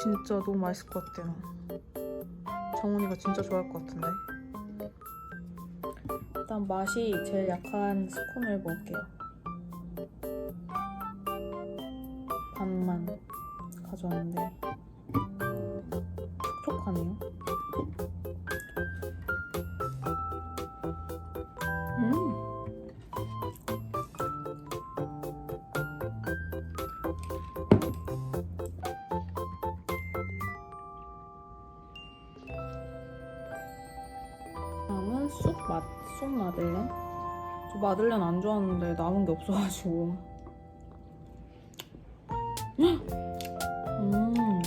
진짜 너무 맛있을 것 같아요. 정훈이가 진짜 좋아할 것 같은데. 일단 맛이 제일 약한 스콘을 먹을게요. 반만 가져왔는데 촉촉하네요. 마들렌 안 좋아하는데 남은 게 없어가지고. 음. 음.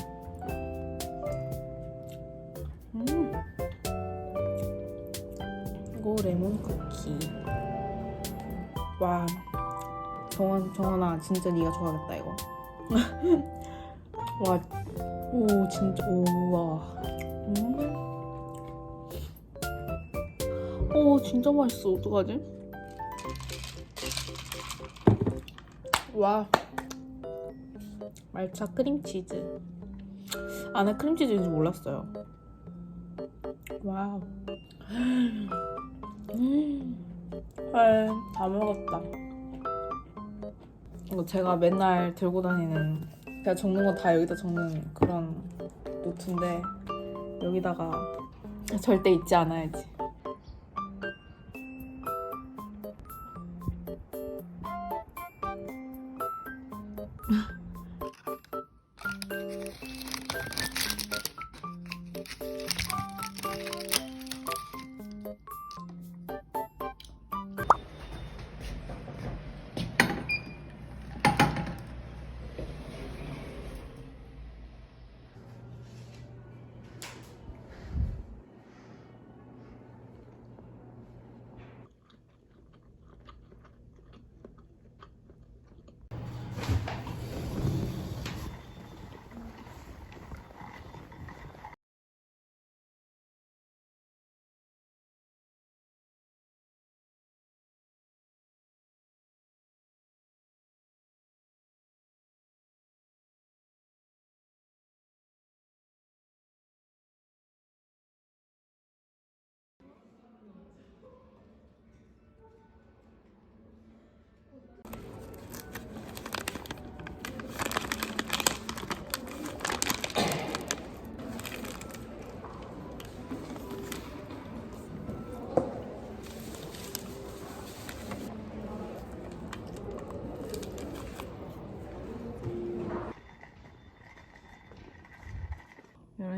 이거 레몬 쿠키. 와. 정원, 정원아, 진짜 네가 좋아하겠다, 이거. 와. 오, 진짜, 오, 와. 음. 오 진짜 맛있어 어떡하지? 와. 말차 크림치즈. 안에 크림치즈인지 몰랐어요. 와우. 음. 헐다 먹었다. 이거 제가 맨날 들고 다니는 제가 적는 거 다 여기다 적는 그런 노트인데 여기다가 절대 잊지 않아야지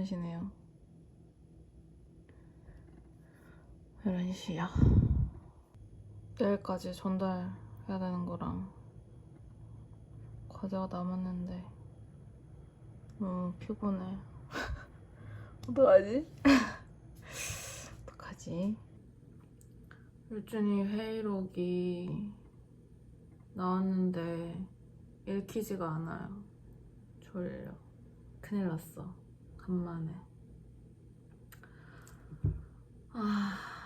열한 시네요. 11시야. 내일까지 전달해야 되는 거랑 과제가 남았는데 너무 피곤해. 어떡하지? 어떡하지? 일준이 회의록이 나왔는데 읽히지가 않아요. 졸려. 큰일 났어. 간만에. 아.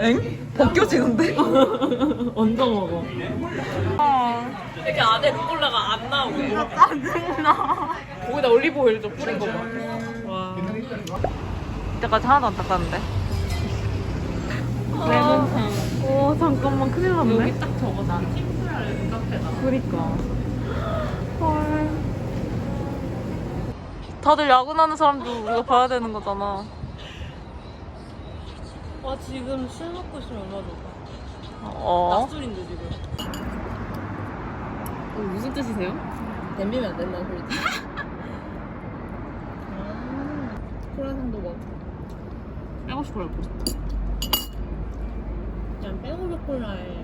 엥? 벗겨지는데? 얹어 먹어. 아. 이렇게 안에 루꼴라가 안 나오게. 짜증나. 거기다 올리브 오일 좀 뿌린 거 봐. 와. 이때까지 하나도 안 닦았는데. 레몬탕. 오 잠깐만 큰일 났네. 여기 딱 적어놔. 팀플 카페다. 그니까. 헐. 다들 야근하는 사람도 우리가 봐야 되는 거잖아. 와 지금 술 먹고 있으면 얼마 좋다. 어? 낮술인데 지금. 무슨 뜻이세요? 댐비면 안 된다 소리지. 코라상도 먹. 빼고 싶어요. 그냥 빼고로 콜라에.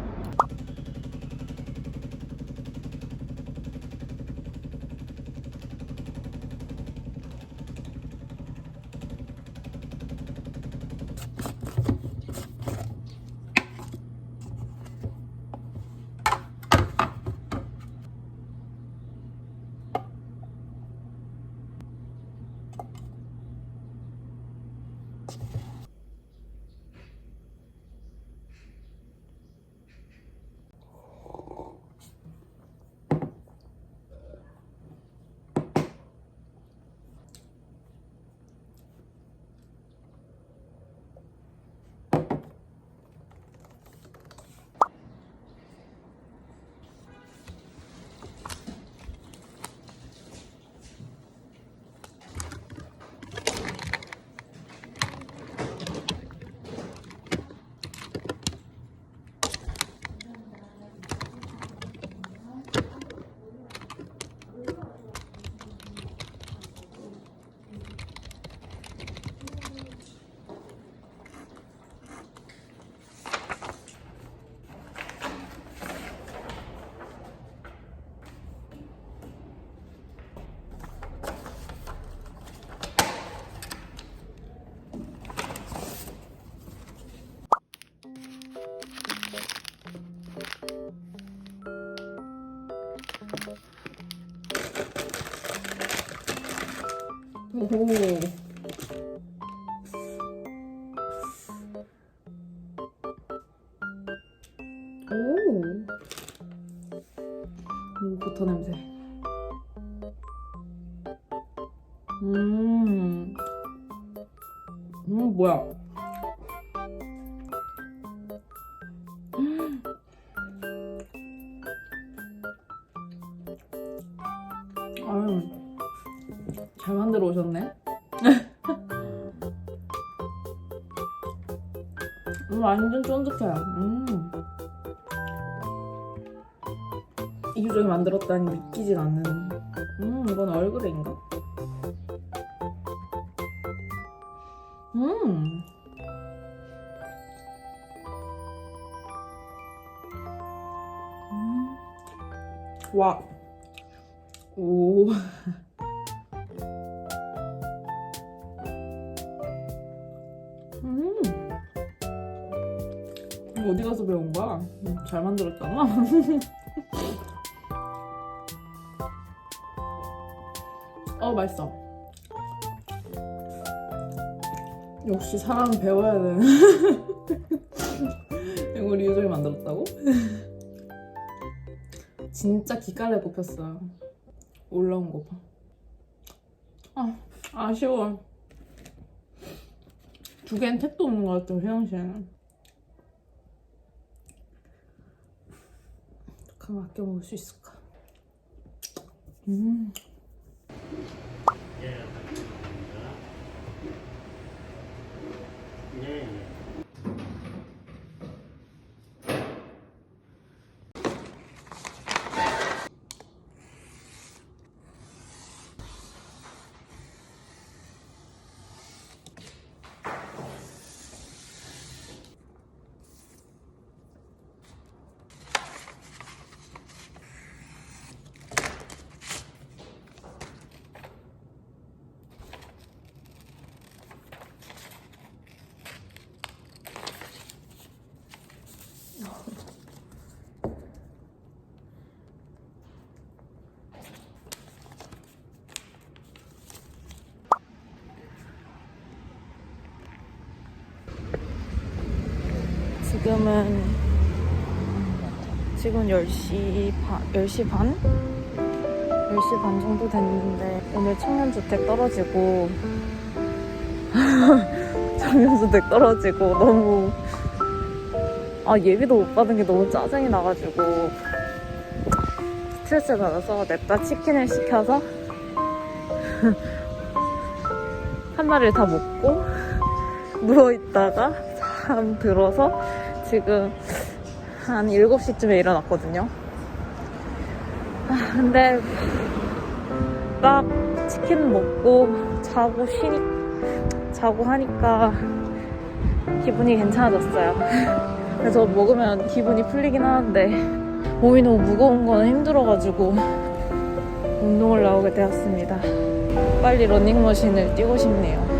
오. 오. 오, 버터 냄새. 잘 만들어 오셨네. 음, 완전 쫀득해. 음. 이유정이 만들었다니 믿기지가 않는. 음, 이건 얼그레인가? 음. 음. 와. 오. 잘 만들었잖아. 어 맛있어. 역시 사람은 배워야 돼. 우리 유정이 만들었다고? 진짜 기깔내 뽑혔어요. 올라온 거 봐. 아 아쉬워. 두 개는 택도 없는 것 같아, 휘영씨는. 그럼 아껴 먹을 수 있을까? 음. 지금은 지금 10시 반, 10시 반? 10시 반 정도 됐는데 오늘 청년주택 떨어지고 청년주택 떨어지고 너무 아 예비도 못 받은 게 너무 짜증이 나가지고 스트레스 받아서 냅다 치킨을 시켜서 한 마리를 다 먹고 누워있다가 잠 들어서 지금 한 7시쯤에 일어났거든요. 아, 근데 딱 치킨 먹고 자고 쉬니 자고 하니까 기분이 괜찮아졌어요. 그래서 먹으면 기분이 풀리긴 하는데 몸이 너무 무거운 거는 힘들어가지고 운동을 나오게 되었습니다. 빨리 러닝머신을 뛰고 싶네요.